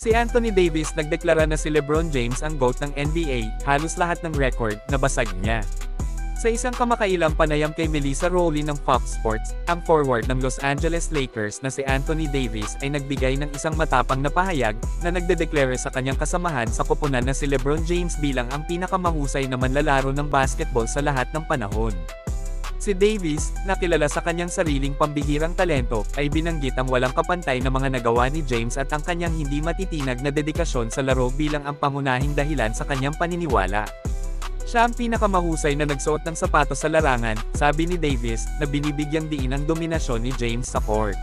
Si Anthony Davis nagdeklara na si LeBron James ang GOAT ng NBA, halos lahat ng record, nabasag niya. Sa isang kamakailang panayam kay Melissa Rowley ng Fox Sports, ang forward ng Los Angeles Lakers na si Anthony Davis ay nagbigay ng isang matapang na pahayag, na nagdedeklara sa kanyang kasamahan sa koponan na si LeBron James bilang ang pinakamahusay na manlalaro ng basketball sa lahat ng panahon. Si Davis, na kilala sa kanyang sariling pambihirang talento, ay binanggit ang walang kapantay na mga nagawa ni James at ang kanyang hindi matitinag na dedikasyon sa laro bilang ang pangunahing dahilan sa kanyang paniniwala. Siya ang pinakamahusay na nagsuot ng sapatos sa larangan, sabi ni Davis, na binibigyang diin ang dominasyon ni James sa court.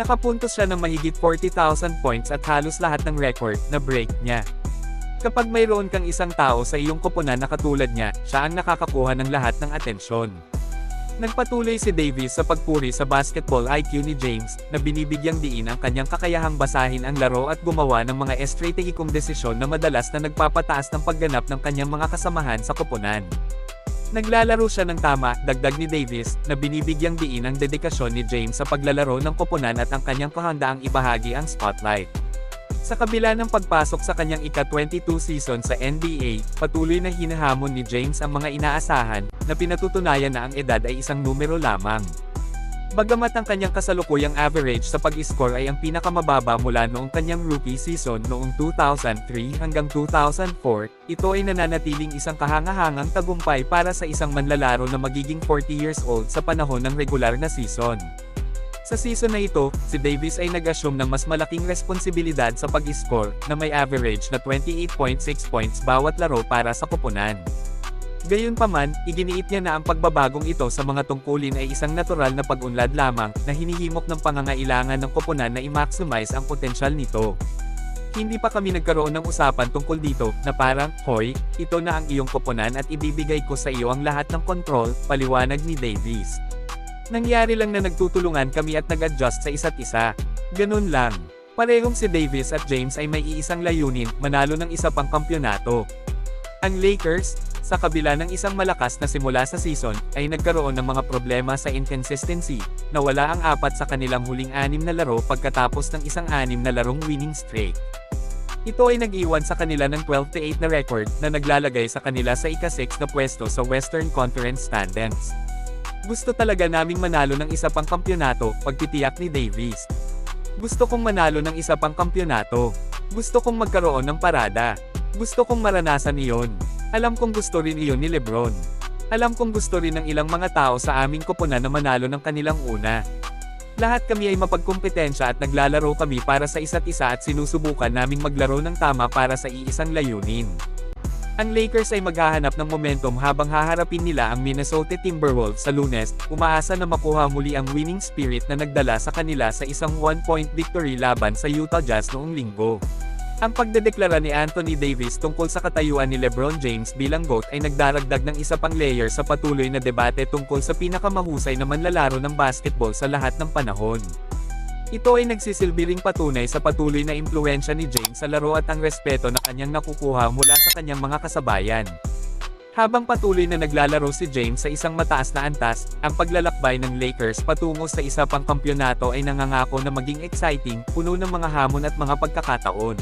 Nakapuntos siya ng mahigit 40,000 points at halos lahat ng record na break niya. Kapag mayroon kang isang tao sa iyong koponan na katulad niya, siya ang nakakakuha ng lahat ng atensyon. Nagpatuloy si Davis sa pagpuri sa basketball IQ ni James, na binibigyang diin ang kanyang kakayahang basahin ang laro at gumawa ng mga estrategikong desisyon na madalas na nagpapataas ng pagganap ng kanyang mga kasamahan sa koponan. Naglalaro siya ng tama, dagdag ni Davis, na binibigyang diin ang dedikasyon ni James sa paglalaro ng koponan at ang kanyang kahandaang ibahagi ang spotlight. Sa kabila ng pagpasok sa kanyang ika-22 season sa NBA, patuloy na hinahamon ni James ang mga inaasahan, na pinatutunayan na ang edad ay isang numero lamang. Bagamat ang kanyang kasalukuyang average sa pag-score ay ang pinakamababa mula noong kanyang rookie season noong 2003 hanggang 2004, ito ay nananatiling isang kahangahangang tagumpay para sa isang manlalaro na magiging 40 years old sa panahon ng regular na season. Sa season na ito, si Davis ay nag-assume ng mas malaking responsibilidad sa pag-score, na may average na 28.6 points bawat laro para sa koponan. Gayunpaman, iginiit niya na ang pagbabagong ito sa mga tungkulin ay isang natural na pag-unlad lamang, na hinihimok ng pangangailangan ng koponan na i-maximize ang potensyal nito. Hindi pa kami nagkaroon ng usapan tungkol dito, na parang, Hoy, ito na ang iyong koponan at ibibigay ko sa iyo ang lahat ng kontrol, paliwanag ni Davis. Nangyari lang na nagtutulungan kami at nag-adjust sa isa't isa. Ganun lang. Parehong si Davis at James ay may iisang layunin, manalo ng isa pang kampyonato. Ang Lakers, sa kabila ng isang malakas na simula sa season, ay nagkaroon ng mga problema sa inconsistency, na wala ang apat sa kanilang huling anim na laro pagkatapos ng isang anim na larong winning streak. Ito ay nag-iwan sa kanila ng 12-8 na record na naglalagay sa kanila sa ika-6 na pwesto sa Western Conference standings. Gusto talaga naming manalo ng isa pang kampyonato, pagtitiyak ni Davis. Gusto kong manalo ng isa pang kampyonato. Gusto kong magkaroon ng parada. Gusto kong maranasan iyon. Alam kong gusto rin iyon ni Lebron. Alam kong gusto rin ng ilang mga tao sa aming koponan na manalo ng kanilang una. Lahat kami ay mapagkumpetensya at naglalaro kami para sa isa't isa at sinusubukan naming maglaro ng tama para sa iisang layunin. Ang Lakers ay maghahanap ng momentum habang haharapin nila ang Minnesota Timberwolves sa lunes, umaasa na makuha muli ang winning spirit na nagdala sa kanila sa isang one-point victory laban sa Utah Jazz noong linggo. Ang pagdedeklara ni Anthony Davis tungkol sa katayuan ni LeBron James bilang GOAT ay nagdaragdag ng isa pang layer sa patuloy na debate tungkol sa pinakamahusay na manlalaro ng basketball sa lahat ng panahon. Ito ay nagsisilbi patunay sa patuloy na impluensya ni James sa laro at ang respeto na kanyang nakukuha mula sa kanyang mga kasabayan. Habang patuloy na naglalaro si James sa isang mataas na antas, ang paglalakbay ng Lakers patungo sa isa pang kampyonato ay nangangako na maging exciting, puno ng mga hamon at mga pagkakataon.